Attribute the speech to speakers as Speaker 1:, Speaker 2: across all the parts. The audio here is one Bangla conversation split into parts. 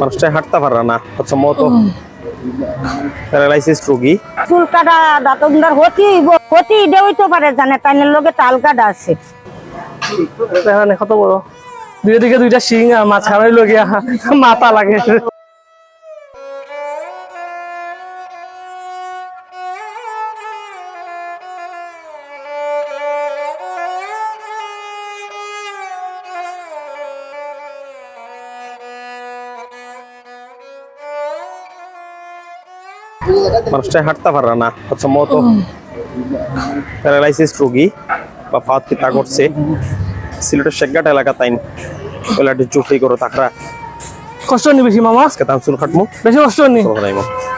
Speaker 1: মানুষটা হাঁটতে পারে না হচ্ছে মত প্যারালাইসিস রোগী।
Speaker 2: চুল কাটা দাঁতন্দার হতি হতি দেওইতে পারে জানে তাইনের লগে তাল কাটা আছে।
Speaker 3: তাহলে কত বড়। দুই দিকে দুইটা শিং আর মাঝখানে লগে মাথা লাগে।
Speaker 1: মানুষটা হাঁটতে পারে না। হচ্ছে মতো প্যারালাইসিস রোগী বা ফাত পিতা করছে। সিলেটের শেখঘাট এলাকা তাইন ওলাটি চুফরি করো তাকরা।
Speaker 3: কষ্ট নি বেশি মামা?
Speaker 1: আজকে তান চুল খাটমু
Speaker 3: বেশি কষ্ট নি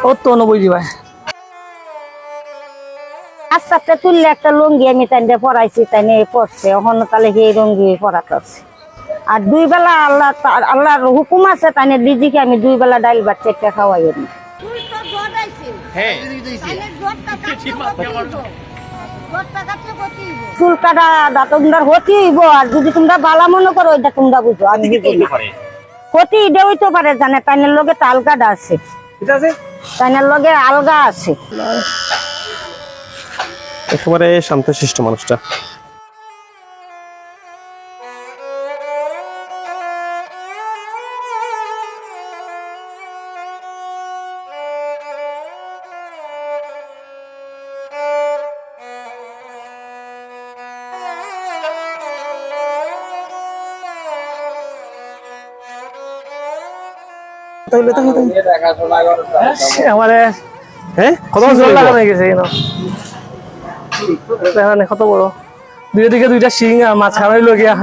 Speaker 3: ও তো নবই দিবাই
Speaker 2: আস্তে আস্তে তুললে একটা লুঙ্গি আমি তাইনে পরাইছি তাইনে পড়ছে এখন তাহলে সেই লুঙ্গি পরাতেছে আর দুই বেলা আল্লাহ আল্লাহর হুকুম আছে তাইনে দিদিকে আমি দুই বেলা ডাইল ভাত চেটে খাওয়াই চুল কাটা তোমরা হতি হইব আর যদি তোমরা বালা মনে করো ওইটা তোমরা বুঝো আমি বুঝি না। হতি দেওই তো পারে জানে তাইনের লগে কাটা আছে। তাইনের লগে আলগা আছে।
Speaker 1: একেবারে শান্তশিষ্ট মানুষটা।
Speaker 3: আমারে
Speaker 1: হ্যাঁ? কত বছর?
Speaker 3: লাগানো গেছে কেন কত বড়? দুই দিকে দুইটা শিং আর মাঝখানে লগিয়া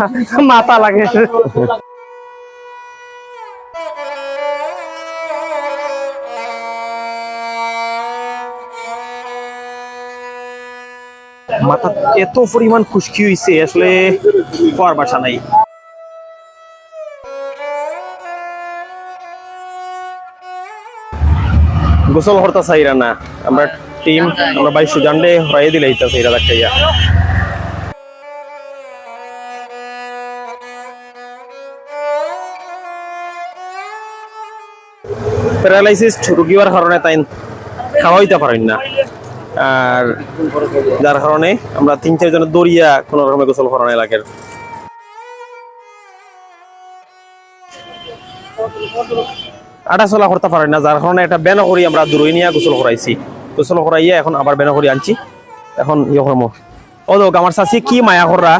Speaker 3: মাথা লাগে।
Speaker 1: মাথা এত পরিমাণ খুশকি হইছে আসলে হওয়ার বাসা নাই। গোসল হরতা চাইরা না। আমরা টিম আমরা বাইশ জানলে হরাই দিলে ইতা চাইরা দেখাইয়া প্যারালাইসিস রুগীবার কারণে তাই খাওয়াইতে পারেন না। আর যার কারণে আমরা তিন চারজনের দৌড়িয়া কোন রকমের গোসল করানো এলাকার। আটা চলা করতে পারেন না, যার কারণে একটা বেনা করি আমরা দূরই নিয়ে গোসল করাইছি গোসল করাইয়া এখন আবার বেনা করি আনছি। এখন ইয়ে করব ও দোক আমার চাষি কি মায়া কররা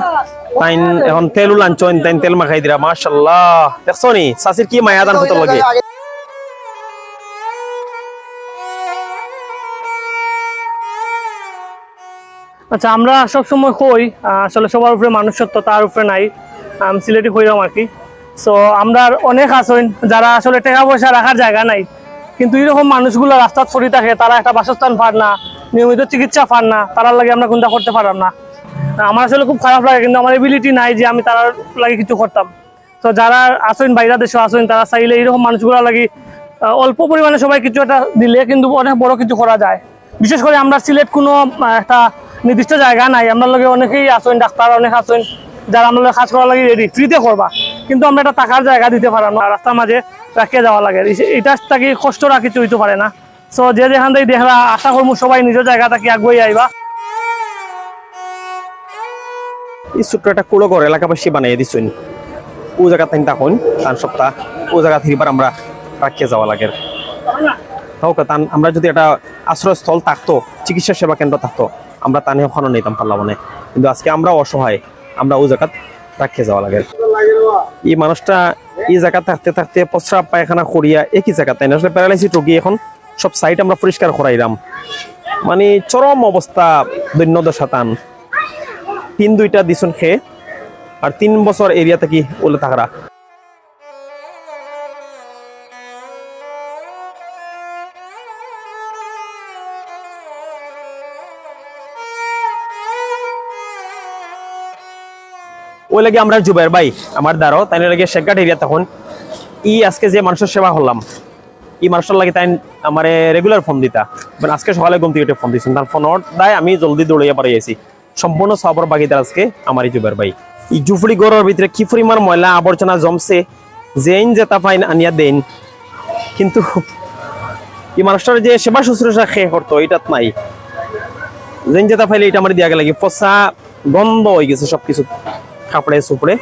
Speaker 1: তাইন এখন তেলও লাঞ্চন তাইন তেল মাখাই দিরা মাশাল্লাহ। দেখছ নি চাষির কি মায়া দান হতে লাগে।
Speaker 3: আচ্ছা আমরা সবসময় কই আসলে সবার উপরে মানুষত্ব তার উপরে নাই। সিলেটি কইরাম আর কি। সো আমরা অনেক আছেন যারা আসলে টাকা পয়সা রাখার জায়গা নাই। কিন্তু এরকম মানুষগুলো রাস্তাত পড়ে থাকে, তারা একটা বাসস্থান পান না, নিয়মিত চিকিৎসা পান না, তারার লাগে আমরা কোনটা করতে পারলাম না। আমার আসলে খুব খারাপ লাগে, কিন্তু আমার এবিলিটি নাই যে আমি তার লাগে কিছু করতাম। তো যারা আসেন বাইরা দেশে আসেন তারা চাইলে এরকম মানুষগুলো লাগি অল্প পরিমাণে সবাই কিছু একটা দিলে কিন্তু অনেক বড় কিছু করা যায়। বিশেষ করে আমরা সিলেট কোনো একটা নির্দিষ্ট জায়গা নাই, আমরা লগে অনেকেই আসেন ডাক্তার অনেক আসেন যারা আমরা কাজ করার লাগে রেডি ফ্রিতে করবা। কিন্তু আমরা একটা টাকার জায়গা দিতে পারাম না। রাস্তার মাঝে রাখিয়ে যাওয়া লাগে। এটা থাকি কষ্ট কিছু হইতে পারে না। সো যে যেখান থেকে দেখলা, আশা করব সবাই নিজের জায়গা থাকি আগুয়ে আইবা।
Speaker 1: এই ছোট্ট একটা কুলো ঘর এলাকাবাসী দিচ্ছেন ও জায়গা তাই তখন সপ্তাহ ও জায়গা থেকে এবার আমরা রাখিয়ে যাওয়া লাগে। হোক তান আমরা যদি একটা আশ্রয়স্থল থাকতো, চিকিৎসা সেবা কেন্দ্র থাকতো, আমরা তানে ওখানে নিতাম পারলাম কিন্তু আজকে আমরা অসহায়, আমরা ও জায়গা রাখিয়ে যাওয়া লাগে। এই মানুষটা এই জায়গা থাকতে থাকতে প্রস্রাব পায়খানা করিয়া একই জায়গা তাই না? আসলে প্যারালাইসিস রোগী এখন সব সাইট আমরা পরিষ্কার করাইলাম। মানে চরম অবস্থা দৈন্য দশাতান তিন দুইটা দিছুন খেয়ে, আর তিন বছর এরিয়া থেকে ওলে থাকরা। ওই লাগে আমরা জুবের ভাই, আমার দ্বারো তাই লাগে শেখঘাট এরিয়া তখন। ই আজকে যে মানুষের সেবা হলাম ই মানুষের লাগে তাই আমার রেগুলার ফোন দিতা। মানে আজকে সকালে ঘুম থেকে ফোন দিয়েছেন তার ফোন দায় আমি জলদি দৌড়িয়ে পারি আছি সম্পূর্ণ সবর বাগিদার আজকে আমার এই জুবের ভাই। এই জুফড়ি গড়ের ভিতরে কি পরিমাণ ময়লা আবর্জনা জমছে জেন জেতা ফাইন আনিয়া দেন কিন্তু এই মানুষটার যে সেবা শুশ্রূষা খেয়ে করতো এটাত নাই। জেন জেতা ফাইলে এটা আমার দিয়া গেলে কি পচা গন্ধ হয়ে গেছে সবকিছু આપણે સુપડે